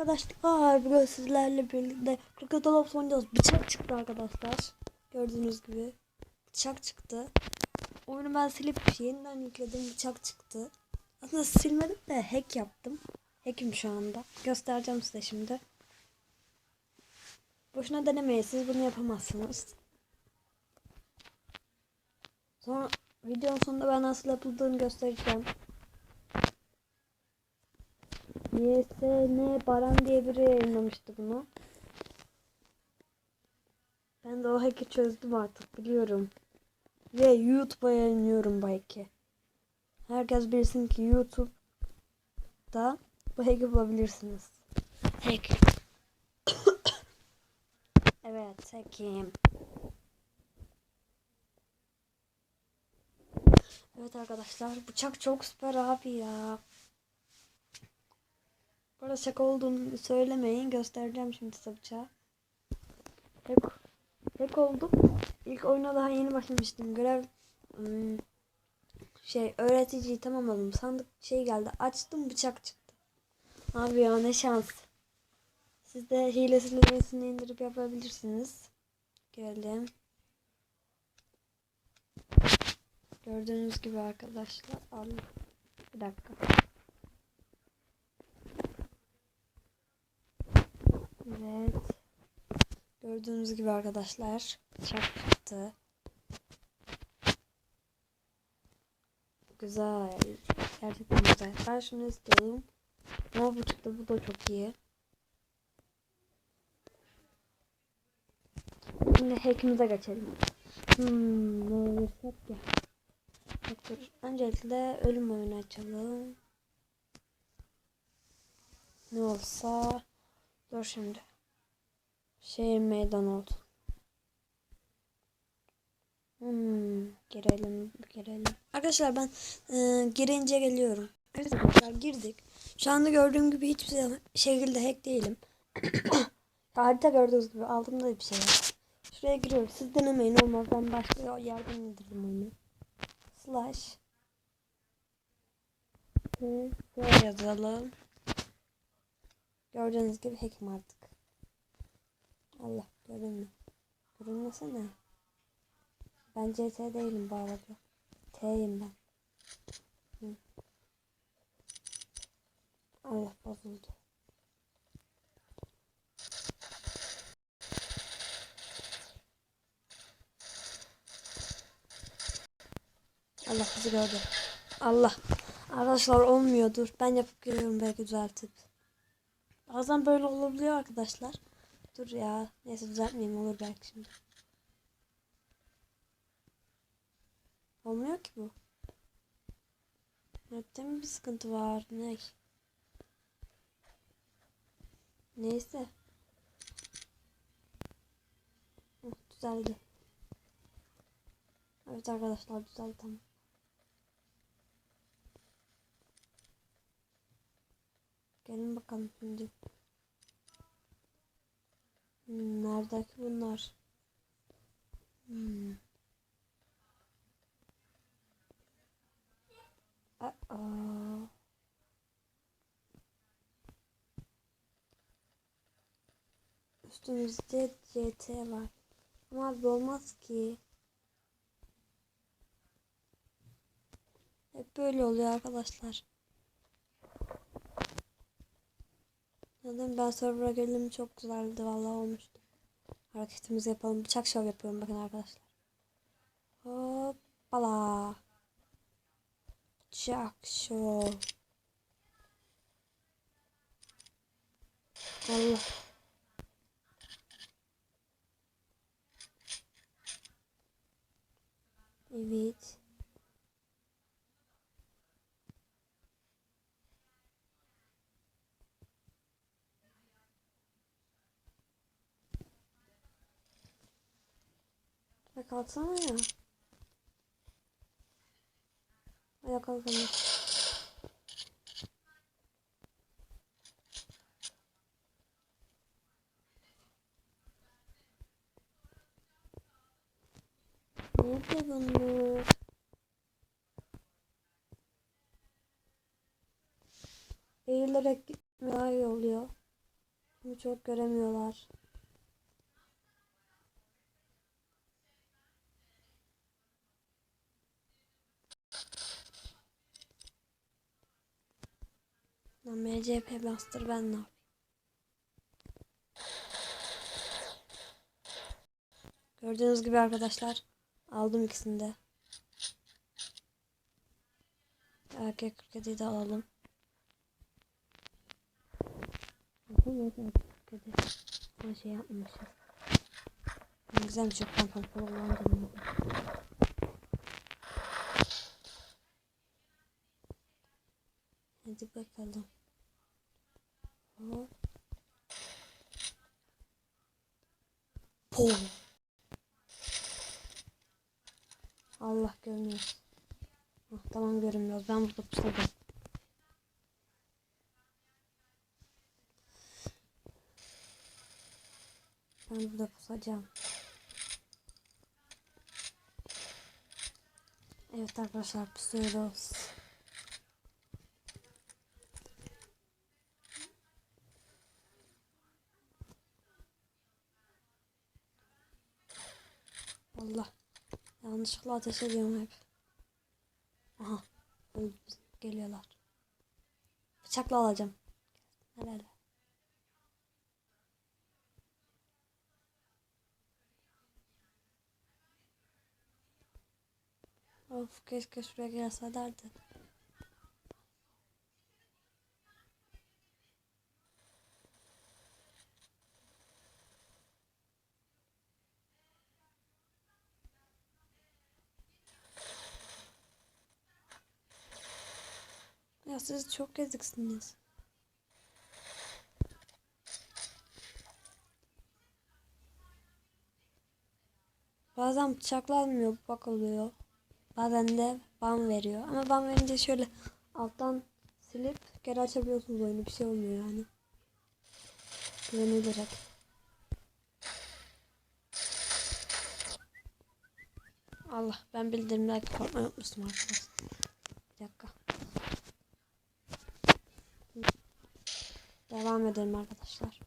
Arkadaşlar bugün sizlerle birlikte Dolabs oynayacağız. Bıçak çıktı arkadaşlar. Gördüğünüz gibi. Bıçak çıktı. Oyunu ben silip yeniden yükledim. Bıçak çıktı. Aslında silmedim de hack yaptım. Hack'im şu anda. Göstereceğim size şimdi. Boşuna denemeyin. Siz bunu yapamazsınız. Sonra videonun sonunda ben nasıl yapıldığını göstereceğim. YSN Baran diye biri yayınlamıştı bunu. Ben de o hack'i çözdüm artık biliyorum. Ve YouTube'a yayınlıyorum hack'i. Herkes bilsin ki YouTube'da bu hack'i bulabilirsiniz. Hack. evet hack'im. Evet arkadaşlar bıçak çok süper abi ya. Bu arada şaka olduğunu söylemeyin. Göstereceğim şimdi size bıçağı. Hack, hack oldum. İlk oyuna daha yeni başlamıştım. Görev hmm, şey öğreticiyi tamamladım. Sandık şey geldi. Açtım bıçak çıktı. Abi ya ne şans. Siz de hilesini hilesini indirip yapabilirsiniz. Geldim. Gördüğünüz gibi arkadaşlar. Allah. Bir dakika. Evet. Gördüğünüz gibi arkadaşlar. Bıçak çıktı. Güzel. Gerçekten güzel. Ben şunu istiyordum. Ama bu. Bu da çok iyi. Şimdi hackimize geçelim. Hmm, ne versek ya. Dur. Öncelikle ölüm oyunu açalım. Ne olsa Dur şimdi. Şehir meydan oldu. Hmm, girelim, girelim. Arkadaşlar ben e, girince geliyorum. Evet arkadaşlar girdik. Şu anda gördüğüm gibi hiçbir şey, şekilde hack değilim. Harita gördüğünüz gibi altımda bir şey var. Şuraya giriyoruz. Siz denemeyin olmaz. Ben başka yerden indirdim onu. Slash. Şöyle yazalım. Gördüğünüz gibi hackim artık. Allah görünmüyor. Görünmesene. Ben CT değilim bu arada. T'yim ben. Hı. Allah bozuldu. Allah bizi gördü. Allah. Arkadaşlar olmuyordur. Ben yapıp geliyorum belki düzeltip. Bazen böyle olabiliyor arkadaşlar. Dur ya. Neyse düzeltmeyeyim olur belki şimdi. Olmuyor ki bu. Nette mi bir sıkıntı var? Ne? Neyse. Hı, düzeldi. Evet arkadaşlar düzeldi tamam. Gelin bakalım şimdi. Hmm, neredeki bunlar? Hmm. Aa. Üstümüzde CT var. Ama olmaz ki. Hep böyle oluyor arkadaşlar. Neden ben server'a geldim çok güzeldi vallahi olmuştu. Hareketimizi yapalım. Bıçak şov yapıyorum bakın arkadaşlar. Hoppala. Bıçak şov. Allah. Evet. Ya kalksana ya. Ayağa kalkamıyor. Nerede bunlar? Eğilerek gitme daha iyi oluyor. Bunu çok göremiyorlar. MCP Master ben ne yapayım? Gördüğünüz gibi arkadaşlar aldım ikisini de. Erkek 47'yi de alalım. Evet erkek 47. Ama şey yok ben pompalı olan dedim. Hadi bakalım. Pum. Allah görmüyor. Ah, tamam görünmüyoruz. Ben burada pusladım. Ben burada pusacağım. Evet arkadaşlar pusuyoruz. Allah. Yanlışlıkla ateş ediyorum hep. Aha. Geliyorlar. Bıçakla alacağım. Nerede? Of keşke şuraya gelselerdi. Ya siz çok eziksiniz. Bazen bıçaklanmıyor, bak oluyor. Bazen de ban veriyor. Ama ban verince şöyle alttan silip geri açabiliyorsunuz oyunu. Bir şey olmuyor yani. Güvenilerek. Allah ben bildirimler kapatmayı unutmuşum arkadaşlar. Bir dakika. Devam edelim arkadaşlar.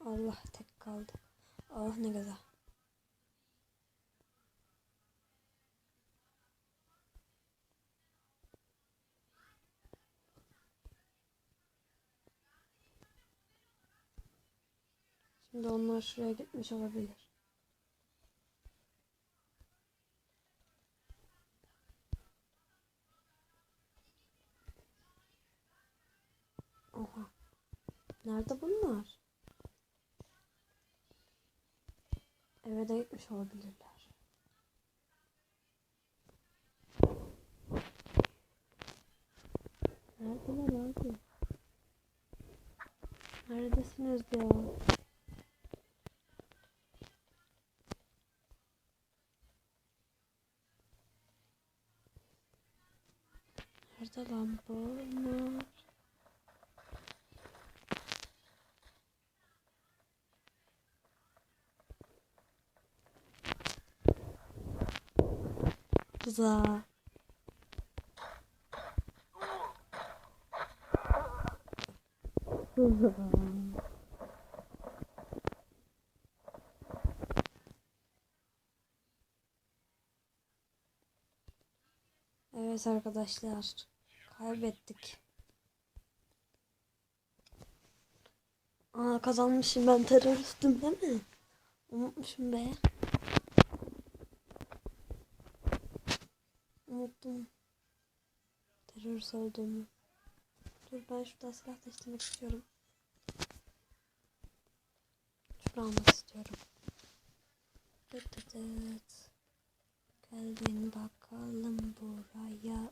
Allah tek kaldı. Oh ne güzel. Şimdi onlar şuraya gitmiş olabilir. Oha. Nerede bunlar? Eve de gitmiş olabilirler. Neredeler abi? Neredesiniz ya? Nerede lan bunlar? Güzel. Evet arkadaşlar. Kaybettik. Aa kazanmışım ben teröristim değil mi? Unutmuşum be. Unuttum. Terörist olduğumu. Dur ben şurada silah değiştirmek istiyorum. Şunu almak istiyorum. Dıt dıt. Gelin bakalım buraya.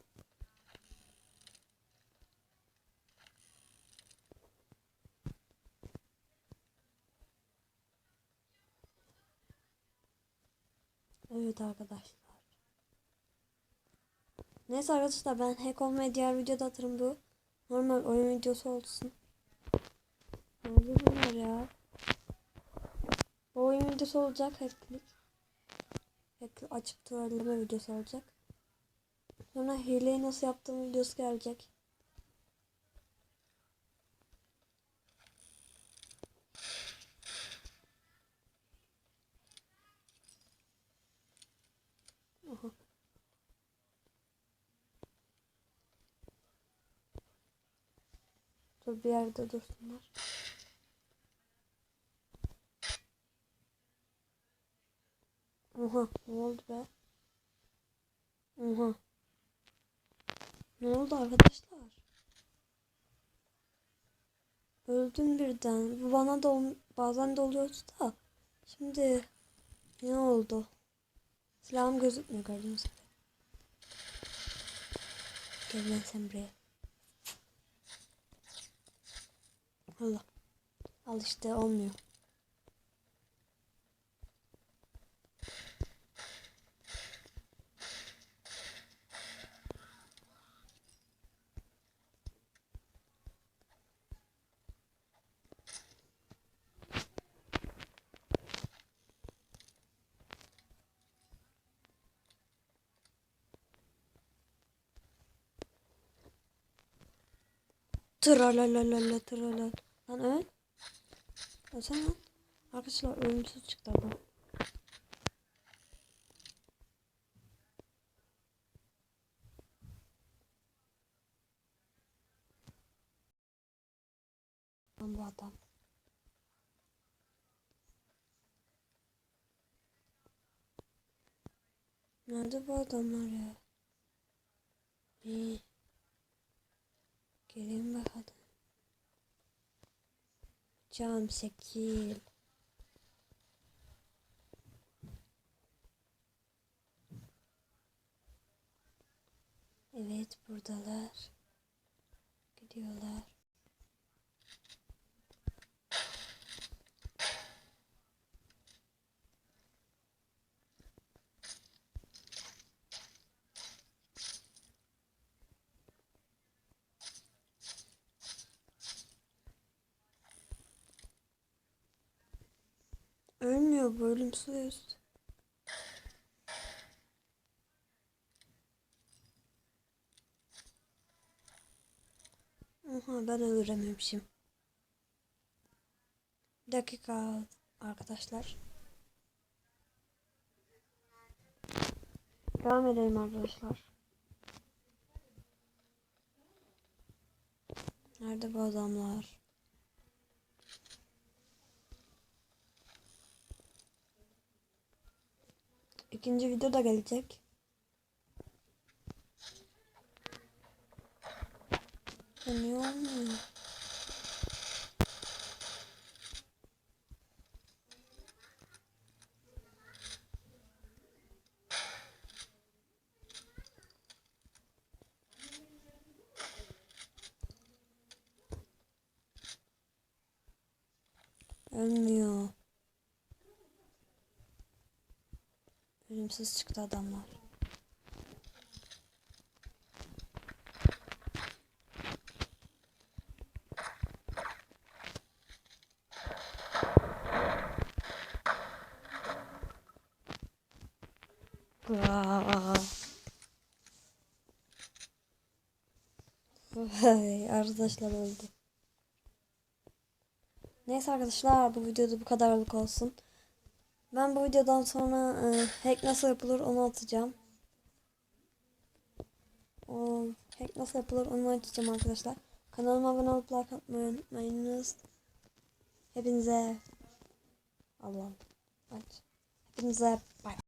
Evet arkadaşlar. Neyse arkadaşlar ben hack olmayı diğer videoda atarım bu. Normal oyun videosu olsun. Nerede bunlar ya? Bu oyun videosu olacak hacklik. Hack açıp trolleme videosu olacak. Sonra hileyi nasıl yaptığım videosu gelecek. Dur bir yerde dursunlar. Oha ne oldu be? Oha. Ne oldu arkadaşlar? Öldüm birden. Bu bana da bazen de oluyordu da. Şimdi ne oldu? Silahım gözükmüyor gördüğünüz gibi. Gel lan sen buraya. Allah. Al işte olmuyor. Tralalalala tralal. Lan öl. Ölsene lan. Arkadaşlar ölümsüz çıktı adam. Lan bu adam. Nerede bu adamlar ya? Bir. Gelin bakalım. Cam şekil. Evet buradalar. Gidiyorlar. Ölmüyor bu ölümsüz. Oha ben öldürememişim. Bir dakika arkadaşlar. Devam edelim arkadaşlar. Nerede bu adamlar? İkinci video da gelecek. Ya niye. Ölümsüz çıktı adamlar. Arkadaşlar öldü. Neyse arkadaşlar bu videoda bu kadarlık olsun. Ben bu videodan sonra e, hack nasıl yapılır onu atacağım. O hack nasıl yapılır onu açacağım arkadaşlar. Kanalıma abone olup like atmayı unutmayınız. Hepinize Allah'ım. Hepinize bay.